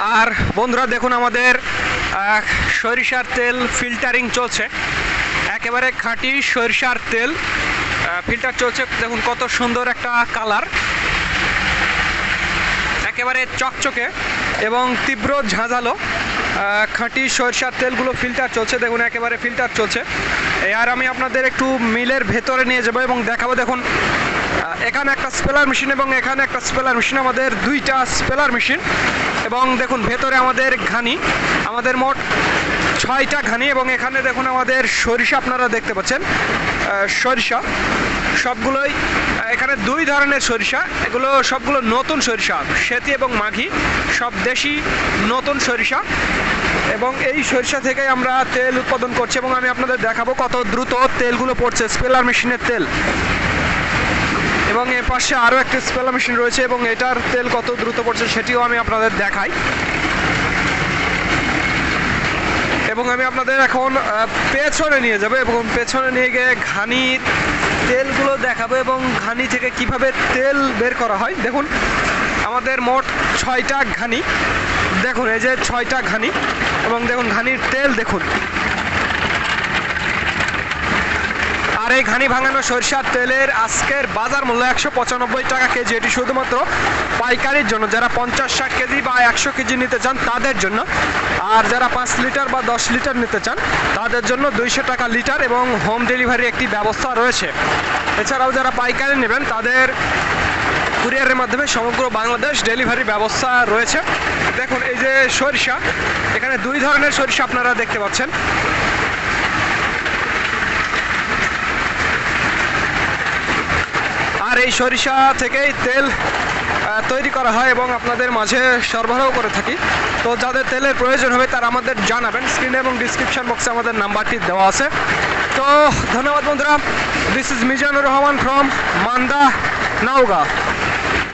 আর বন্ধুরা দেখুন আমাদের সরিষার তেল ফিল্টারিং চলছে। একেবারে খাঁটি সরিষার তেল ফিল্টার চলছে। দেখুন কত সুন্দর একটা কালার একেবারে চকচকে এবং তীব্র ঝাঁঝালো। খাঁটি সরিষার তেলগুলো ফিল্টার চলছে। দেখুন, একেবারে ফিল্টার চলছে। আর আমি আপনাদের একটু মিলের ভেতরে নিয়ে যাব এবং দেখাবো। দেখুন এখানে একটা স্পেলার মেশিন এবং এখানে একটা স্পেলার মেশিন আমাদের দুইটা স্পেলার মেশিন এবং দেখুন, ভেতরে আমাদের ঘানি, আমাদের মোট ছয়টা ঘানি এবং এখানে দেখুন, আমাদের সরিষা আপনারা দেখতে পাচ্ছেন। সরিষা। সবগুলোই এখানে দুই ধরনের সরিষা। এগুলো সবগুলো নতুন সরিষা, সেতি এবং মাঘি। সব দেশি নতুন সরিষা। এবং এই সরিষা থেকেই আমরা তেল উৎপাদন করছি এবং আমি আপনাদের দেখাবো কত দ্রুত তেলগুলো পড়ছে স্পেলার মেশিনের তেল। এবং এর পাশে আরও একটা স্পেলার মেশিন রয়েছে এবং এটার তেল কত দ্রুত পড়ছে সেটিও আমি আপনাদের দেখাই। এবং আমি আপনাদের এখন পেছনে নিয়ে যাব এবং পেছনে নিয়ে গিয়ে ঘানির তেলগুলো দেখাবো এবং ঘানি থেকে কীভাবে তেল বের করা হয়। দেখুন, আমাদের মোট ছয়টা ঘানি। দেখুন, এই যে ছয়টা ঘানি এবং দেখুন, ঘানির তেল দেখুন। আর এই ঘানি ভাঙানো সরিষার তেলের আজকের বাজার মূল্য একশো পঁচানব্বই টাকা কেজি। এটি শুধুমাত্র পাইকারির জন্য। যারা পঞ্চাশ ষাট কেজি বা একশো কেজি নিতে চান, তাদের জন্য। আর যারা পাঁচ লিটার বা দশ লিটার নিতে চান, তাদের জন্য দুইশো টাকা লিটার এবং হোম ডেলিভারি একটি ব্যবস্থা রয়েছে। এছাড়াও যারা পাইকারি নেবেন, তাদের কুরিয়ারের মাধ্যমে সমগ্র বাংলাদেশ ডেলিভারি ব্যবস্থা রয়েছে। দেখুন, এই যে সরিষা, এখানে দুই ধরনের সরিষা আপনারা দেখতে পাচ্ছেন। আর এই সরিষা থেকেই তেল তৈরি করা হয় এবং আপনাদের মাঝে সরবরাহ করে থাকি। তো যাদের তেলের প্রয়োজন হবে তারা আমাদের জানাবেন। স্ক্রিনে এবং ডিসক্রিপশান বক্সে আমাদের নাম্বারটি দেওয়া আছে। তো ধন্যবাদ বন্ধুরা। This is Mizanur Rahman from Manda, Naogaon.